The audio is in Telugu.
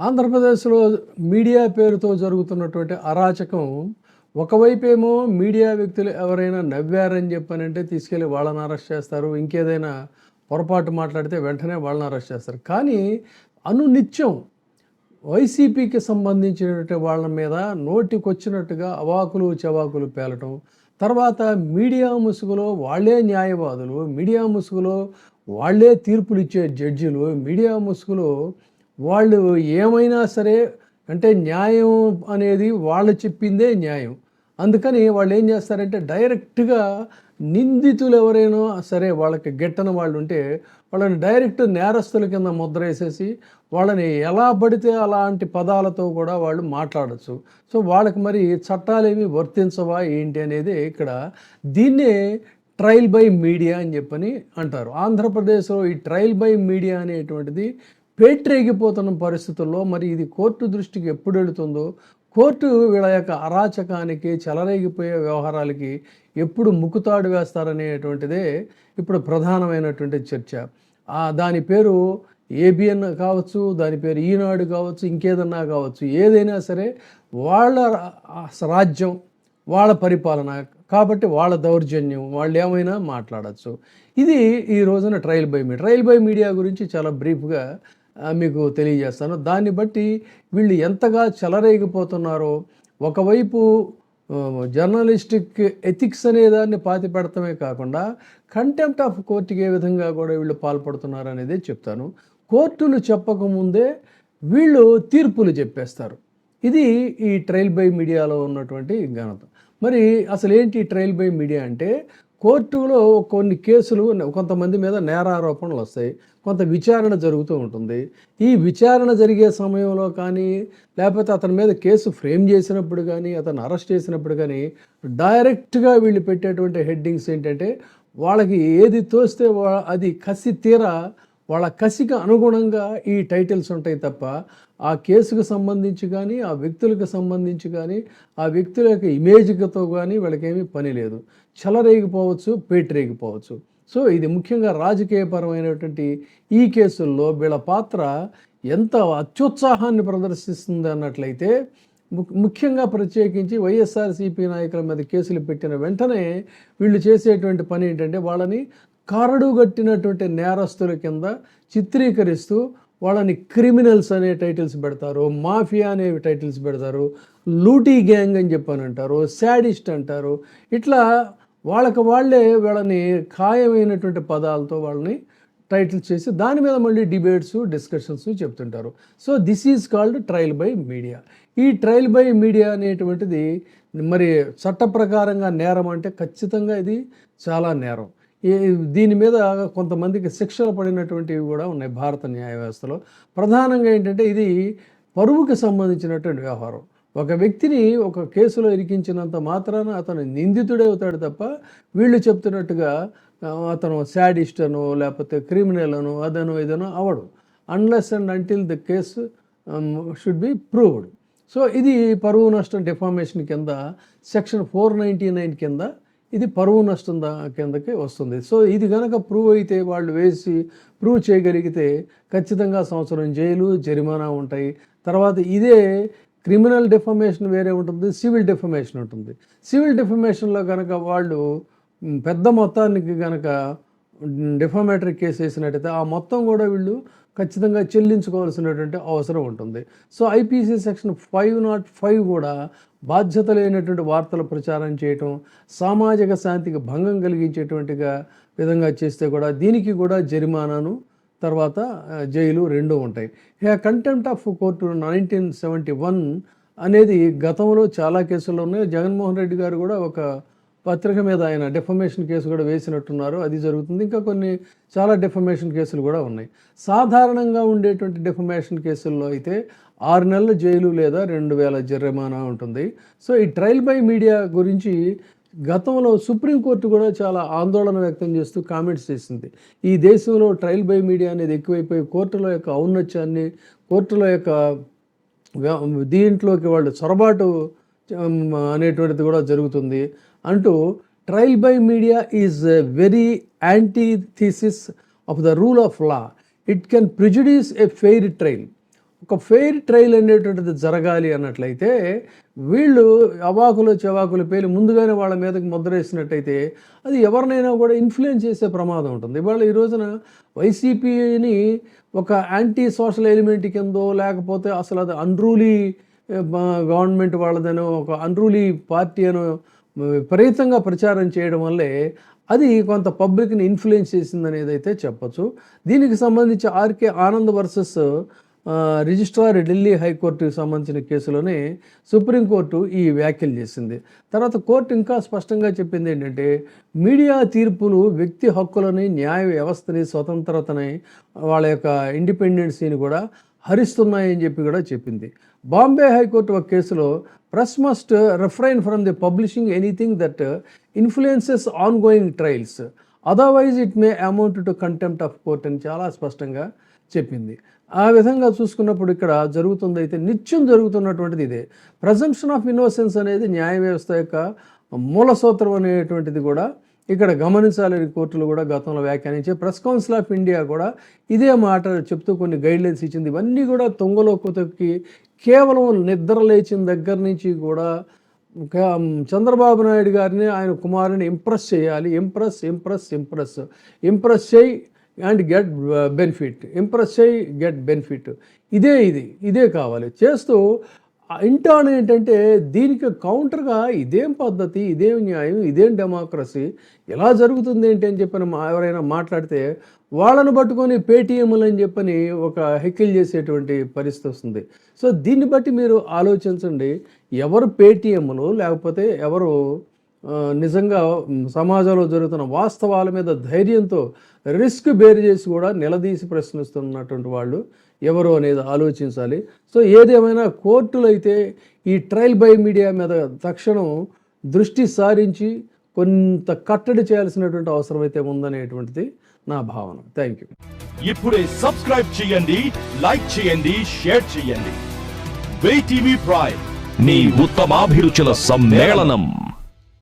ఆంధ్రప్రదేశ్లో మీడియా పేరుతో జరుగుతున్నటువంటి అరాచకం ఒకవైపేమో మీడియా వ్యక్తులు ఎవరైనా నవ్వారని చెప్పనంటే తీసుకెళ్ళి వాళ్ళని అరెస్ట్ చేస్తారు ఇంకేదైనా పొరపాటు మాట్లాడితే వెంటనే వాళ్ళని అరెస్ట్ చేస్తారు. కానీ అనునిత్యం వైసీపీకి సంబంధించినటువంటి వాళ్ళ మీద నోటికొచ్చినట్టుగా అవాకులు చవాకులు పేలటం తర్వాత మీడియా ముసుగులో వాళ్ళే న్యాయవాదులు మీడియా ముసుగులో వాళ్ళే తీర్పులు ఇచ్చే జడ్జిలు మీడియా ముసుగులో వాళ్ళు ఏమైనా సరే అంటే న్యాయం అనేది వాళ్ళు చెప్పిందే న్యాయం. అందుకని వాళ్ళు ఏం చేస్తారంటే డైరెక్ట్గా నిందితులు ఎవరైనా సరే వాళ్ళకి గిట్టని వాళ్ళు ఉంటే వాళ్ళని డైరెక్ట్ నేరస్తుల కింద ముద్ర వేసేసి వాళ్ళని ఎలా పడితే అలాంటి పదాలతో కూడా వాళ్ళు మాట్లాడచ్చు. సో వాళ్ళకి మరి చట్టాలేమి వర్తించవా ఏంటి అనేది ఇక్కడ దీన్నే ట్రయల్ బై మీడియా అని చెప్పని అంటారు. ఆంధ్రప్రదేశ్లో ఈ ట్రయల్ బై మీడియా అనేటువంటిది పేట్రేగిపోతున్న పరిస్థితుల్లో మరి ఇది కోర్టు దృష్టికి ఎప్పుడు వెళుతుందో కోర్టు వీళ్ళ యొక్క అరాచకానికి చెలరేగిపోయే వ్యవహారాలకి ఎప్పుడు ముక్కుతాడు వేస్తారనేటువంటిదే ఇప్పుడు ప్రధానమైనటువంటి చర్చ. దాని పేరు ఏబిఎన్ కావచ్చు దాని పేరు ఈనాడు కావచ్చు ఇంకేదన్నా కావచ్చు ఏదైనా సరే వాళ్ళ రాజ్యం వాళ్ళ పరిపాలన కాబట్టి వాళ్ళ దౌర్జన్యం వాళ్ళు ఏమైనా మాట్లాడచ్చు. ఇది ఈ రోజున trial by media. Trial by media గురించి చాలా బ్రీఫ్గా మీకు తెలియజేస్తాను. దాన్ని బట్టి వీళ్ళు ఎంతగా చెలరేగిపోతున్నారో ఒకవైపు జర్నలిస్టిక్ ఎథిక్స్ అనే దాన్ని పాతి పెడతామే కాకుండా కంటెంప్ట్ ఆఫ్ కోర్టుకి ఏ విధంగా కూడా వీళ్ళు పాల్పడుతున్నారు అనేది చెప్తాను. కోర్టులు చెప్పకముందే వీళ్ళు తీర్పులు చెప్పేస్తారు. ఇది ఈ ట్రయల్ బై మీడియాలో ఉన్నటువంటి ఘనత. మరి అసలు ఏంటి ట్రయల్ బై మీడియా అంటే కోర్టులో కొన్ని కేసులు కొంతమంది మీద నేరారోపణలు వస్తాయి. కొంత విచారణ జరుగుతూ ఉంటుంది. ఈ విచారణ జరిగే సమయంలో కానీ లేకపోతే అతని మీద కేసు ఫ్రేమ్ చేసినప్పుడు కానీ అతను అరెస్ట్ చేసినప్పుడు కానీ డైరెక్ట్గా వీళ్ళు పెట్టేటువంటి హెడ్డింగ్స్ ఏంటంటే వాళ్ళకి ఏది తోస్తే అది కసి తీరా వాళ్ళ కసికి అనుగుణంగా ఈ టైటిల్స్ ఉంటాయి తప్ప ఆ కేసుకు సంబంధించి కానీ ఆ వ్యక్తులకు సంబంధించి కానీ ఆ వ్యక్తుల యొక్క ఇమేజ్తో కానీ వీళ్ళకేమీ పని లేదు. చెలరేగిపోవచ్చు పేటరేగిపోవచ్చు. సో ఇది ముఖ్యంగా రాజకీయపరమైనటువంటి ఈ కేసుల్లో వీళ్ళ పాత్ర ఎంత అత్యుత్సాహాన్ని ప్రదర్శిస్తుంది అన్నట్లయితే ముఖ్యంగా ప్రత్యేకించి వైఎస్ఆర్సీపీ నాయకుల మీద కేసులు పెట్టిన వెంటనే వీళ్ళు చేసేటువంటి పని ఏంటంటే వాళ్ళని కరడుగట్టినటువంటి నేరస్తుల కింద చిత్రీకరిస్తూ వాళ్ళని క్రిమినల్స్ అనే టైటిల్స్ పెడతారు మాఫియా అనే టైటిల్స్ పెడతారు లూటీ గ్యాంగ్ అని చెప్పని అంటారు శాడిస్ట్ అంటారు. ఇట్లా వాళ్ళకి వాళ్ళే వీళ్ళని ఖాయమైనటువంటి పదాలతో వాళ్ళని టైటిల్ చేసి దాని మీద మళ్ళీ డిబేట్స్ డిస్కషన్స్ చెప్తుంటారు. So this is called trial by media ఈ ట్రయల్ బై మీడియా అనేటువంటిది మరి చట్ట ప్రకారంగా నేరం అంటే ఖచ్చితంగా ఇది చాలా నేరం. ఈ దీని మీద కొంతమందికి శిక్షలు పడినటువంటివి కూడా ఉన్నాయి భారత న్యాయ వ్యవస్థలో. ప్రధానంగా ఏంటంటే ఇది పరువుకి సంబంధించినటువంటి వ్యవహారం. ఒక వ్యక్తిని ఒక కేసులో ఇరికించినంత మాత్రాన అతను నిందితుడే అవుతాడు తప్ప వీళ్ళు చెప్తున్నట్టుగా అతను శాడిస్ట్ అను లేకపోతే క్రిమినల్ అను అదను ఇదను అవడు. Unless and until the case should be proved so ఇది పరువు నష్టం డిఫార్మేషన్ కింద సెక్షన్ ఫోర్ నైంటీ నైన్ కింద ఇది పరువు నష్టం కిందకి వస్తుంది. సో ఇది కనుక ప్రూవ్ అయితే వాళ్ళు వేసి ప్రూవ్ చేయగలిగితే ఖచ్చితంగా సంవత్సరం జైలు జరిమానా ఉంటాయి. తర్వాత ఇదే క్రిమినల్ డిఫర్మేషన్ వేరే ఉంటుంది సివిల్ డిఫర్మేషన్ ఉంటుంది. సివిల్ డిఫర్మేషన్లో కనుక వాళ్ళు పెద్ద మొత్తానికి కనుక డిఫామేటరీ కేసు వేసినట్టయితే ఆ మొత్తం కూడా వీళ్ళు ఖచ్చితంగా చెల్లించుకోవాల్సినటువంటి అవసరం ఉంటుంది. So IPC section five nought five కూడా బాధ్యత లేనటువంటి వార్తల ప్రచారం చేయటం సామాజిక శాంతికి భంగం కలిగించేటువంటిగా విధంగా చేస్తే కూడా దీనికి కూడా జరిమానాను తర్వాత జైలు రెండు ఉంటాయి. ఇక contempt of court nineteen seventy one అనేది గతంలో చాలా కేసుల్లో ఉన్నాయి. జగన్మోహన్ రెడ్డి గారు కూడా ఒక పత్రిక మీద ఆయన డెఫమేషన్ కేసు కూడా వేసినట్టున్నారు. అది జరుగుతుంది. ఇంకా కొన్ని చాలా డెఫమేషన్ కేసులు కూడా ఉన్నాయి. సాధారణంగా ఉండేటువంటి డెఫమేషన్ కేసుల్లో అయితే ఆరు నెలల జైలు లేదా రెండు వేల జరిమానా ఉంటుంది. సో ఈ ట్రయల్ బై మీడియా గురించి గతంలో సుప్రీంకోర్టు కూడా చాలా ఆందోళన వ్యక్తం చేస్తూ కామెంట్స్ చేసింది. ఈ దేశంలో ట్రయల్ బై మీడియా అనేది ఎక్కువైపోయి కోర్టుల యొక్క ఔన్నత్యాన్ని కోర్టుల యొక్క దీంట్లోకి వాళ్ళు చొరబాటు అనేటువంటిది కూడా జరుగుతుంది అంటూ trial by media is very antithesis of the rule of law. It can prejudice a fair trial ఒక ఫెయిర్ ట్రయల్ అనేటువంటిది జరగాలి అన్నట్లయితే వీళ్ళు అవాకులు చవాకులు పేలి ముందుగానే వాళ్ళ మీదకి ముద్ర వేసినట్టయితే అది ఎవరినైనా కూడా ఇన్ఫ్లుయెన్స్ చేసే ప్రమాదం ఉంటుంది. ఇవాళ ఈ రోజున వైసీపీని ఒక యాంటీ సోషల్ ఎలిమెంట్ కిందో లేకపోతే అసలు అది అన్రూలీ గవర్నమెంట్ వాళ్ళదనో ఒక అన్రూలీ పార్టీ అనో విపరీతంగా ప్రచారం చేయడం వల్లే అది కొంత పబ్లిక్ని ఇన్ఫ్లుయెన్స్ చేసిందనేది అయితే చెప్పచ్చు. దీనికి సంబంధించి R K Anand versus registrar Delhi హైకోర్టుకి సంబంధించిన కేసులోనే సుప్రీంకోర్టు ఈ వ్యాఖ్యలు చేసింది. తర్వాత కోర్టు ఇంకా స్పష్టంగా చెప్పింది ఏంటంటే మీడియా తీర్పులు వ్యక్తి హక్కులని న్యాయ వ్యవస్థని స్వతంత్రతని వాళ్ళ యొక్క ఇండిపెండెన్సీని కూడా హరిస్తున్నాయని చెప్పి కూడా చెప్పింది. బాంబే హైకోర్టు ఒక కేసులో press must refrain from the publishing anything that influences ongoing trials otherwise it may amount to contempt of court అని చాలా స్పష్టంగా చెప్పింది. ఆ విధంగా చూసుకున్నప్పుడు ఇక్కడ జరుగుతుంది అయితే నిత్యం జరుగుతున్నటువంటిది ఇదే. ప్రజంప్షన్ ఆఫ్ ఇన్నోసెన్స్ అనేది న్యాయ వ్యవస్థ యొక్క మూల సూత్రం అనేటువంటిది కూడా ఇక్కడ గమనించాలని కోర్టులు కూడా గతంలో వ్యాఖ్యానించి ప్రెస్ కౌన్సిల్ ఆఫ్ ఇండియా కూడా ఇదే మాట చెప్తూ కొన్ని గైడ్లైన్స్ ఇచ్చింది. ఇవన్నీ కూడా తొంగలో కుతకి కేవలం నిద్ర లేచిన దగ్గర నుంచి కూడా చంద్రబాబు నాయుడు గారిని ఆయన కుమారుని ఇంప్రెస్ చేయాలి. Impress impress impress. ఇంప్రెస్ చేయి అండ్ గెట్ బెనిఫిట్. ఇంప్రెస్ చేయి గెట్ బెనిఫిట్. ఇదే ఇది. ఇదే కావాలి. చేస్తూ ఇంటర్న్ ఏంటంటే దీనికి కౌంటర్గా ఇదేం పద్ధతి ఇదేం న్యాయం ఇదేం డెమోక్రసీ ఎలా జరుగుతుంది ఏంటి అని చెప్పని మా- ఎవరైనా మాట్లాడితే వాళ్ళను పట్టుకొని పేటీఎంలు అని చెప్పని ఒక హెక్కిల్ చేసేటువంటి పరిస్థితి వస్తుంది. సో దీన్ని బట్టి మీరు ఆలోచించండి. ఎవరు పేటీఎంలు లేకపోతే ఎవరు నిజంగా సమాజంలో జరుగుతున్న వాస్తవాల మీద ధైర్యంతో రిస్క్ బేర్ చేసి కూడా నిలదీసి ప్రశ్నిస్తున్నటువంటి వాళ్ళు ఎవరు అనేది ఆలోచించాలి. సో ఏదేమైనా కోర్టులు అయితే ఈ ట్రయల్ బై మీడియా మీద తక్షణం దృష్టి సారించి కొంత కట్టడి చేయాల్సినటువంటి అవసరం అయితే ఉందనేటువంటిది నా భావన. థ్యాంక్ యూ ఇప్పుడే సబ్స్క్రైబ్ చేయండి లైక్ చేయండి షేర్ చేయండి. టీవీ ప్రైమ్ మీ ఉత్తమాభిరుచుల సమ్మేళనం.